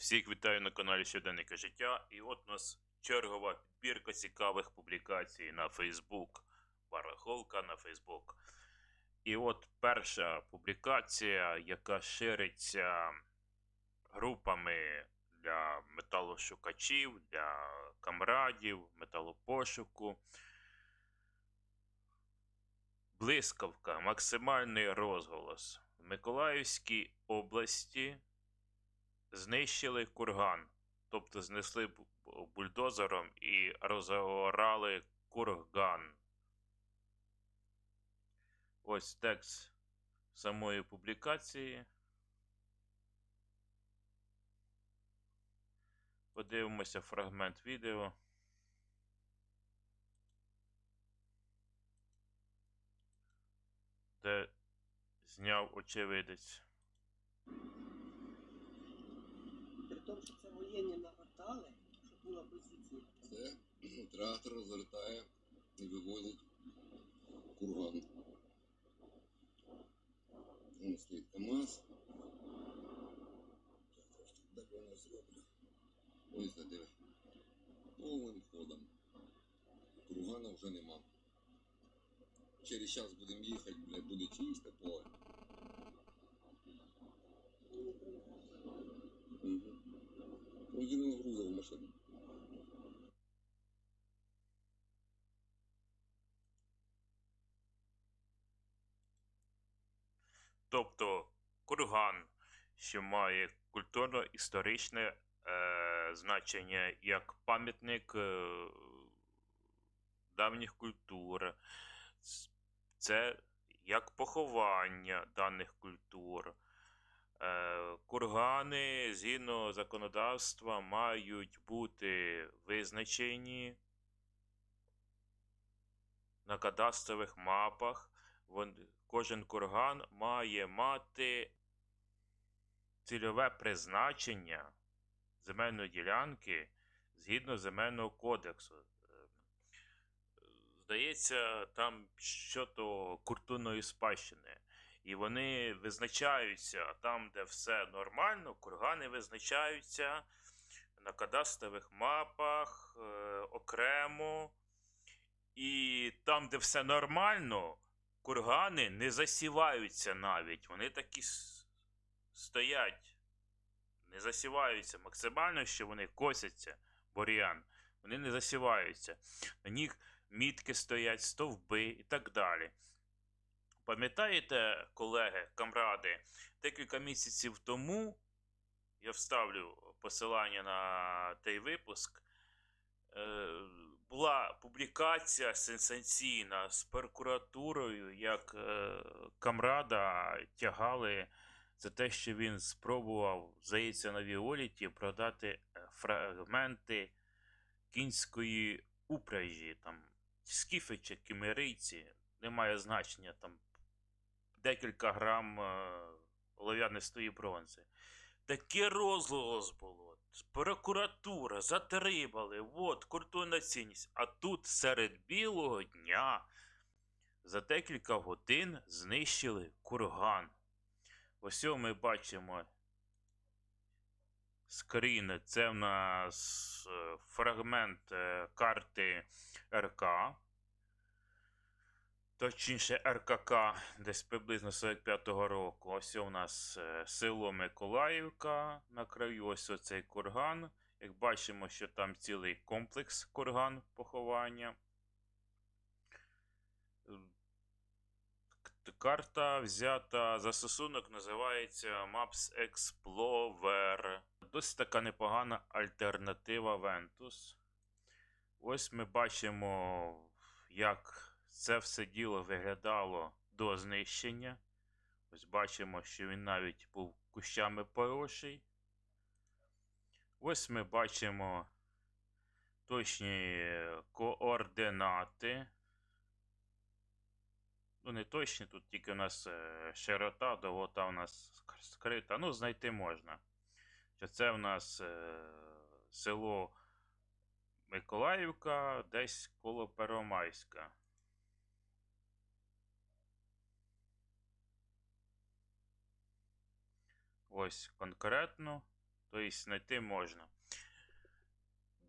Всіх вітаю на каналі Щоденника життя. І от у нас чергова підбірка цікавих публікацій на Facebook. Барахолка на Facebook. І от перша публікація, яка шириться групами для металошукачів, для камрадів, металопошуку. Блискавка. Максимальний розголос. В Миколаївській області знищили курган, тобто знесли бу- бу- бульдозером і розорали курган. Ось текст самої публікації. Подивимося фрагмент відео. Де зняв очевидець. Тому, що це воєнні нагортали, щоб була позиція. Це трактор розвертає і вивозить курган. Вон стоїть КАМАЗ. Так, воно зроблю. Ось диви. Повним ходом. Кургана вже нема. Через час будемо їхати, буде чисте поле. Угу. Він грузив в машину. Тобто курган, що має культурно-історичне е, значення як пам'ятник е, давніх культур, це як поховання даних культур. Е, кургани згідно законодавства мають бути визначені на кадастрових мапах. Вон, кожен курган має мати цільове призначення земельної ділянки згідно земельного кодексу. Е, Здається, там щодо культурної спадщини. І вони визначаються там, де все нормально, кургани визначаються на кадастрових мапах е, окремо. І там, де все нормально, кургани не засіваються навіть. Вони такі стоять, не засіваються. Максимально, що вони косяться, бур'ян. Вони не засіваються. На них мітки стоять, стовби і так далі. Пам'ятаєте, колеги, камради, декілька місяців тому я вставлю посилання на той випуск. е, Була публікація сенсаційна з прокуратурою, як е, камрада тягали за те, що він спробував, здається, на Віоліті продати е, фрагменти кінської упряжі, там скіфи чи кімерійці, немає значення, там декілька грам е, олов'янистої бронзи. Таке розголос було. Прокуратура затримали, от культурна цінність. А тут серед білого дня за декілька годин знищили курган. Ось ми бачимо скрін. Це в нас е, фрагмент е, карти РК. Точніше РКК десь приблизно 45-го року. Ось у нас е, село Миколаївка на краю, ось оцей курган. Як бачимо, що там цілий комплекс курган поховання. Е, к- Карта взята за стосунок, називається Maps Explorer. Досить така непогана альтернатива Ventus. Ось ми бачимо, як це все діло виглядало до знищення. Ось бачимо, що він навіть був кущами поросший. Ось ми бачимо точні координати. Ну, не точні, тут тільки у нас е, широта, довгота у нас скрита. Ну, знайти можна. Що це в нас е, село Миколаївка, десь коло Первомайська. Ось конкретно Тобто знайти можна.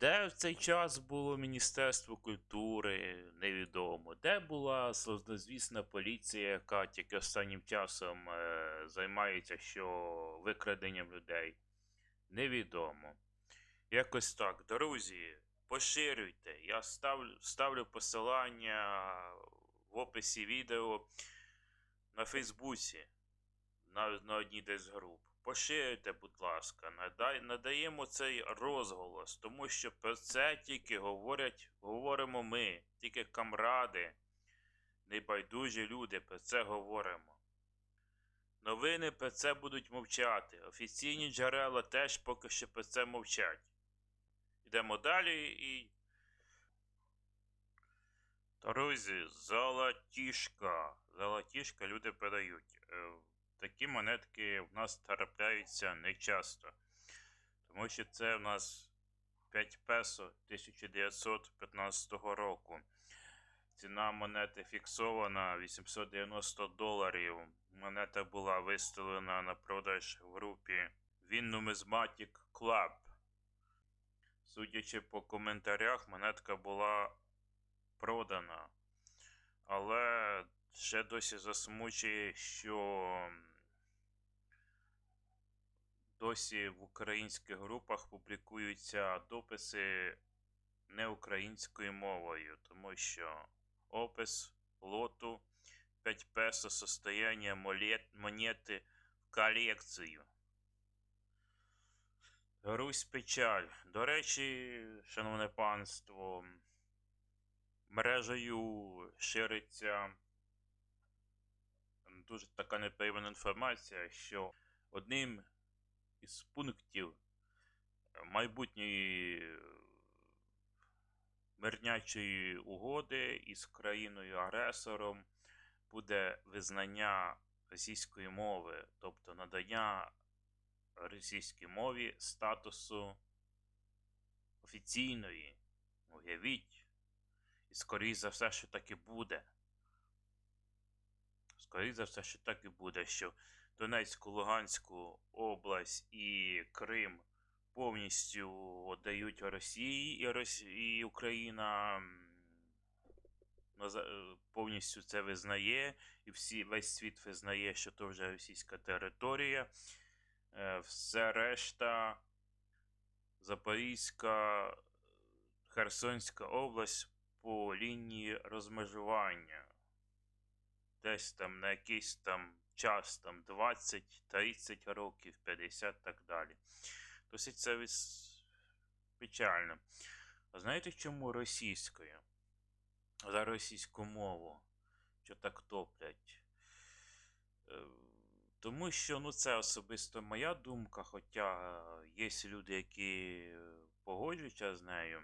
Де в цей час було Міністерство культури, невідомо. Де була славнозвісна поліція, яка тільки останнім часом е, займається що викраденням людей. Невідомо. Якось так, друзі, поширюйте. Я ставлю, ставлю посилання в описі відео на Фейсбуці на, на одній десь груп. Поширюйте, будь ласка, надаємо цей розголос, тому що про це тільки говорять, говоримо ми, тільки камради, небайдужі люди про це говоримо. Новини про це будуть мовчати. Офіційні джерела теж поки що про це мовчать. Йдемо далі і. Друзі, золотішка. Золотішка люди передають. Такі монетки в нас трапляються нечасто. Тому що це в нас 5 песо 1915 року. Ціна монети фіксована 890 доларів. Монета була виставлена на продаж в групі Win Numismatic Club. Судячи по коментарях, монетка була продана. Але ще досі засмучує, що досі в українських групах публікуються дописи не українською мовою, тому що опис лоту 5 песо состояние молет- монети в колекцію. Русь печаль. До речі, шановне панство, мережею шириться дуже така непевна інформація, що одним із пунктів майбутньої мирнячої угоди із країною-агресором буде визнання російської мови, тобто надання російській мові статусу офіційної. Уявіть, і скоріш за все, що так і буде. Скоріше за все, що так і буде, що Донецьку, Луганську область і Крим повністю віддають Росії, і, Росі... і Україна е, повністю це визнає, і всі, весь світ визнає, що то вже російська територія. Е, Все решта Запорізька, Херсонська область по лінії розмежування десь там на якийсь там час, там 20, 30 років, 50 так далі. Досить це печально. А знаєте, чому російською? За російську мову, що так топлять? Е, Тому що ну, це особисто моя думка, хоча є люди, які е, погоджуються з нею.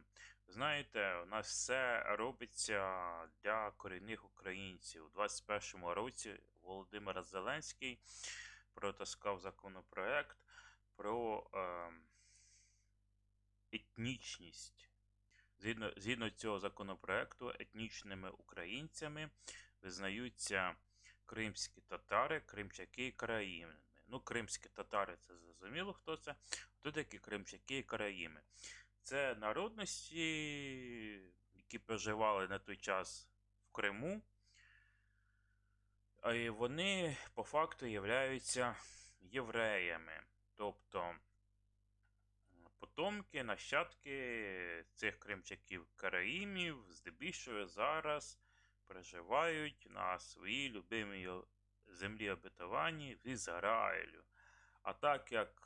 Знаєте, у нас все робиться для корінних українців. У 21-му році Володимир Зеленський протаскав законопроект про е, етнічність. Згідно, згідно цього законопроекту, етнічними українцями визнаються кримські татари, кримчаки і караїми. Ну, кримські татари це зрозуміло, хто це. Хто такі кримчаки і караїми? Це народності, які проживали на той час в Криму. І вони по факту являються євреями. Тобто потомки, нащадки цих кримчаків караїмів здебільшого зараз проживають на своїй любимій землі обетовані в Ізраїлю. А так як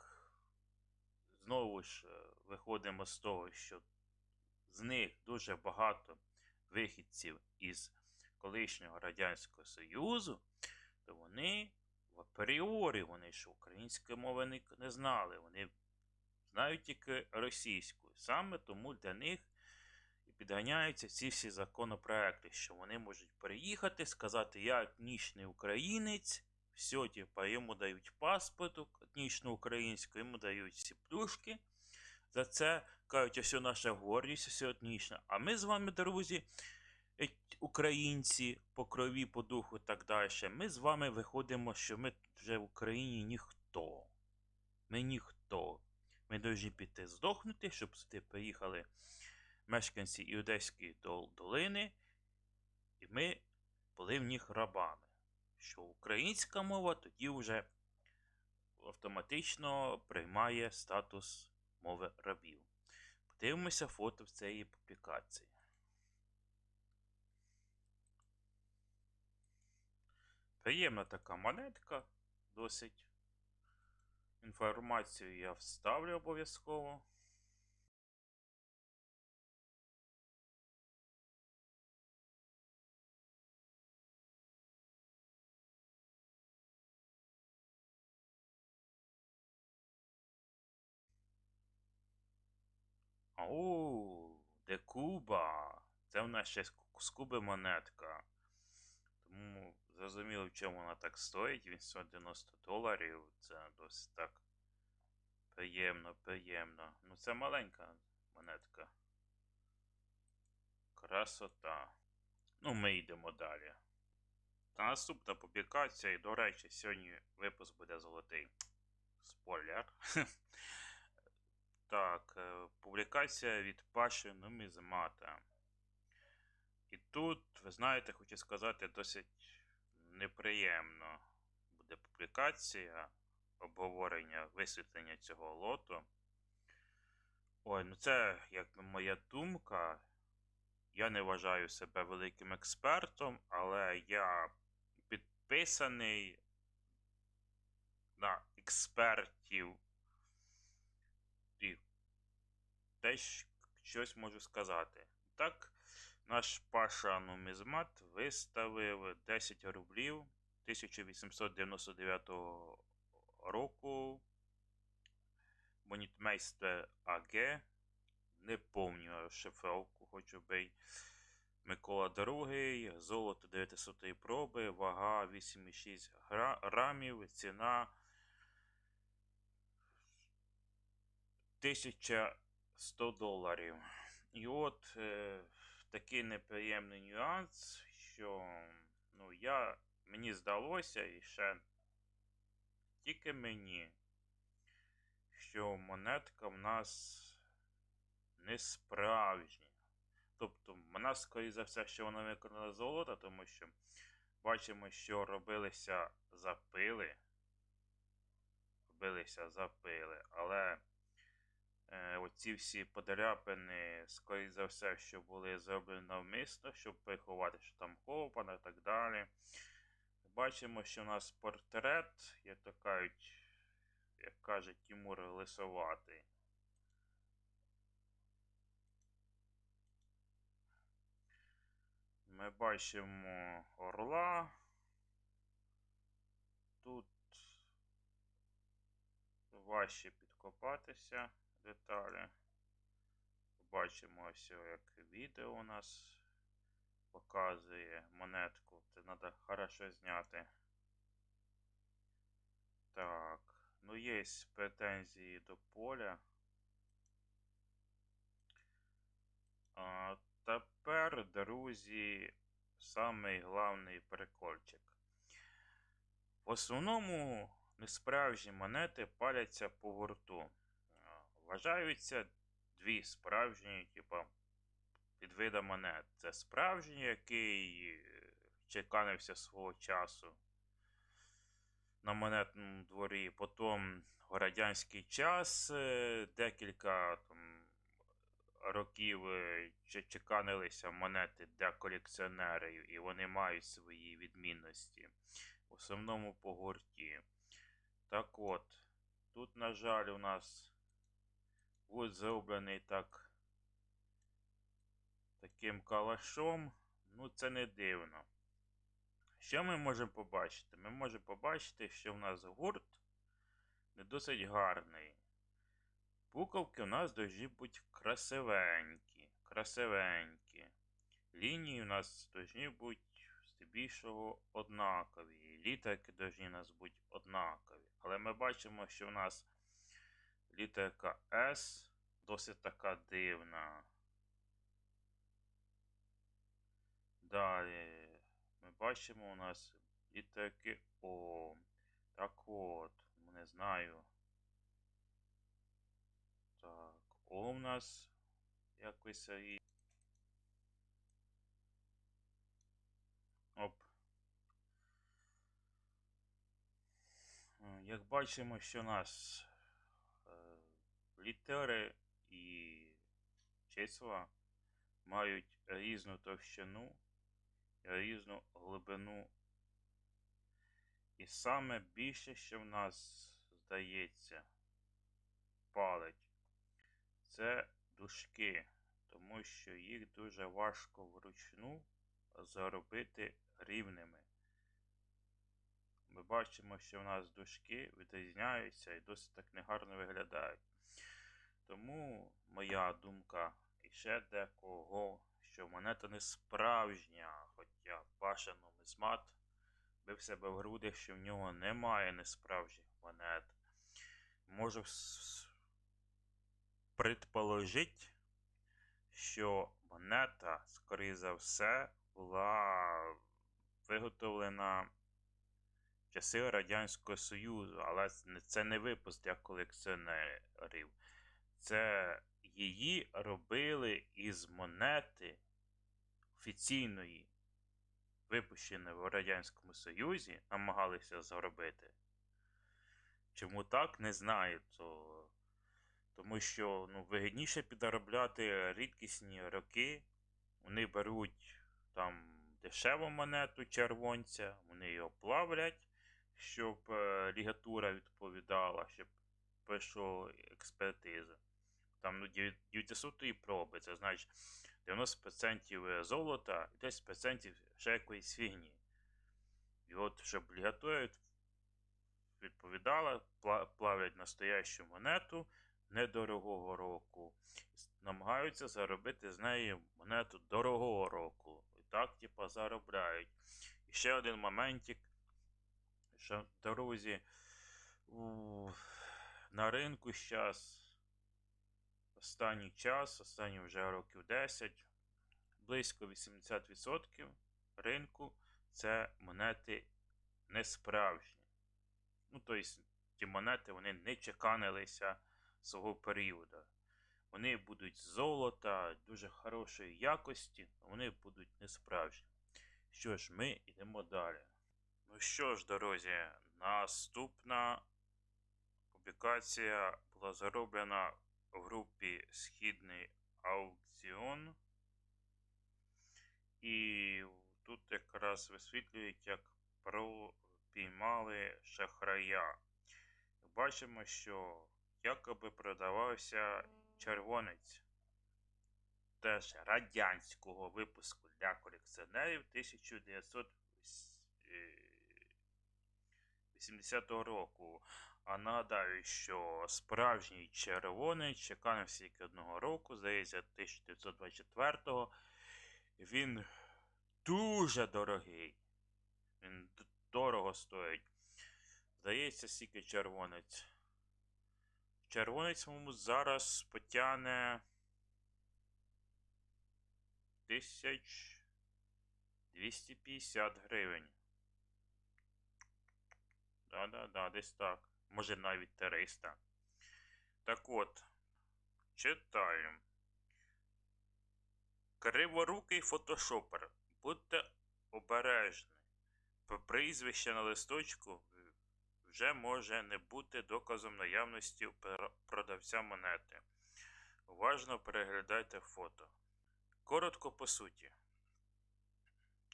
знову ж е, виходимо з того, що з них дуже багато вихідців із колишнього Радянського Союзу, то вони в апріорі, вони ж української мови не, не знали, вони знають тільки російську. Саме тому для них і підганяються ці всі законопроекти, що вони можуть переїхати, сказати, я етнічний українець, все, типа, йому дають паспорт етнічно українську, йому дають всі плюшки. За це кажуть, ось наша гордість, етнічна. А ми з вами, друзі, українці по крові, по духу і так далі. Ми з вами виходимо, що ми вже в Україні ніхто. Ми ніхто. Ми повинні піти здохнути, щоб сюди приїхали мешканці Іудейської долини, і ми були в них рабами. Що українська мова тоді вже автоматично приймає статус мови рабів. Подивимося фото в цієї публікації. Приємна така монетка, досить. Інформацію я вставлю обов'язково. Оу, де Куба. Це в нас ще з Куби монетка. Тому зрозуміло, в чому вона так стоїть. 890 доларів. Це досить так приємно, приємно. Ну, це маленька монетка. Красота. Ну, ми йдемо далі. Та наступна публікація, і, до речі, сьогодні випуск буде золотий. Спойлер. Так, е, публікація від Паші Нумізмата. І тут, ви знаєте, хочу сказати, досить неприємно буде публікація, обговорення, висвітлення цього лоту. Ой, ну це якби моя думка. Я не вважаю себе великим експертом, але я підписаний на експертів і теж щось можу сказати. Так, наш Паша Нумізмат виставив 10 рублів 1899 року. Монітмейстер АГ. Не помню шифровку, хочу бей. Микола II, золото 900 проби, вага 8,6 гра- грамів, ціна 1100 доларів. І от е, такий неприємний нюанс, що ну, я, мені здалося і ще тільки мені, що монетка в нас не справжня. Тобто, вона, скоріше за все, що вона виконала золота, тому що бачимо, що робилися запили. Робилися запили, але оці всі подряпини, скоріше за все, що були зроблені навмисно, щоб приховати, що там копано і так далі. Бачимо, що у нас портрет, як то кажуть, як каже Тимур Лисоватий. Ми бачимо орла. Тут важче підкопатися деталі. Бачимо ось, як відео у нас показує монетку. Це треба хорошо зняти. Так, ну є претензії до поля. А, тепер, друзі, самий главний прикольчик. В основному несправжні монети паляться по гурту. Вважаються дві справжні, типа, підвида монет. Це справжній, який е, чеканився свого часу на монетному дворі. Потім в радянський час е, декілька там, років е, чеканилися монети для колекціонерів, і вони мають свої відмінності. В основному по гурті. Так от, тут, на жаль, у нас гурт зроблений так таким калашом. Ну, це не дивно. Що ми можемо побачити? Ми можемо побачити, що в нас гурт не досить гарний. Буковки у нас должны бути красивенькі. Красивенькі. Лінії у нас должны бути здебільшого однакові. Літерки должны у нас бути однакові. Але ми бачимо, що у нас літерка S досить така дивна. Далі ми бачимо у нас літерки О. Так от, не знаю. в нас якось і. Оп. Е, Як бачимо, що у нас літери і числа мають різну товщину, різну глибину. І саме більше, що в нас здається, палить, це дужки, тому що їх дуже важко вручну заробити рівними. Ми бачимо, що в нас дужки відрізняються і досить так негарно виглядають. Тому моя думка і ще декого, що монета не справжня, хоча Паша нумізмат бив себе в груди, що в нього немає несправжніх монет. Можу предположити, що монета, скоріше за все, була виготовлена в часи Радянського Союзу, але це не випуск для колекціонерів. Це її робили із монети офіційної, випущеної в Радянському Союзі, намагалися заробити. Чому так, не знаю. То... Тому що ну, вигідніше підробляти рідкісні роки. Вони беруть там дешеву монету червонця, вони його плавлять, щоб е, лігатура відповідала, щоб пройшов експертизу. Там ну, 900 проби, це значить 90% золота і 10% ще якоїсь фігні. І от, щоб лігатура відповідала, плавлять настоящу монету недорогого року. Намагаються заробити з неї монету дорогого року. І так, типа, заробляють. І ще один моментик, що, друзі, у, на ринку зараз останній час, останні вже років 10, близько 80% ринку це монети несправжні. Ну, тобто, ті монети вони не чеканилися свого періоду. Вони будуть з золота, дуже хорошої якості, вони будуть несправжні. Що ж, ми йдемо далі. Ну що ж, дорозі, наступна публікація була зроблена в групі Східний аукціон. І тут якраз висвітлюють, як пропіймали шахрая. Бачимо, що якоби продавався червонець. Теж радянського випуску для колекціонерів 1980 року. А нагадаю, що справжній червоний чеканився тільки одного року, здається, 1924-го. Він дуже дорогий. Він дорого стоїть. Здається, стільки червонець. Червонець йому зараз потягне 1250 гривень. Да-да-да, десь так. Може навіть 300. Так от, читаю. Криворукий фотошопер. Будьте обережні. Прізвище на листочку вже може не бути доказом наявності продавця монети. Уважно переглядайте фото. Коротко по суті.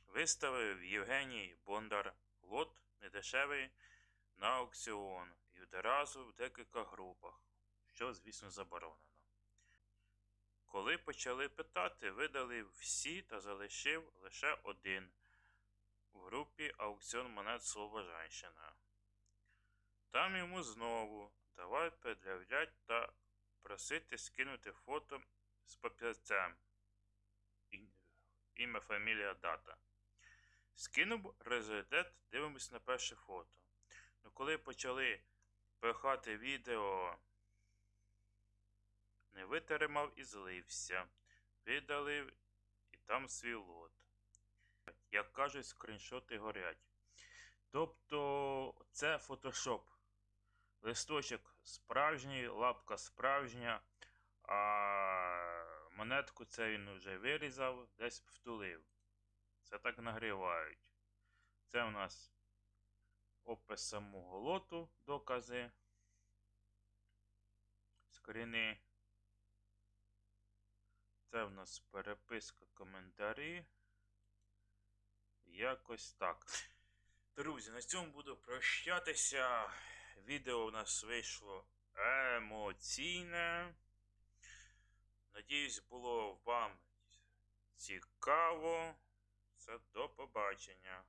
Виставив Євгеній Бондар лот недешевий на аукціон і одразу в декілька групах, що, звісно, заборонено. Коли почали питати, видали всі та залишив лише один в групі аукціон монет Слово Женщина. Там йому знову давай пред'являть та просити скинути фото з папірцем. Ім'я, фамілія, дата. Скинув результат, дивимось на перше фото. Ну, коли почали пихати відео, не витримав і злився. Видалив і там свій лот. Як кажуть, скріншоти горять. Тобто це фотошоп. Листочок справжній, лапка справжня, А монетку це він вже вирізав, десь втулив. Це так нагрівають. Це у нас опис самого лоту, докази. Скріни. Це в нас переписка, коментарі. Якось так. Друзі, на цьому буду прощатися. Відео у нас вийшло емоційне. Надіюсь, було вам цікаво. Це до побачення.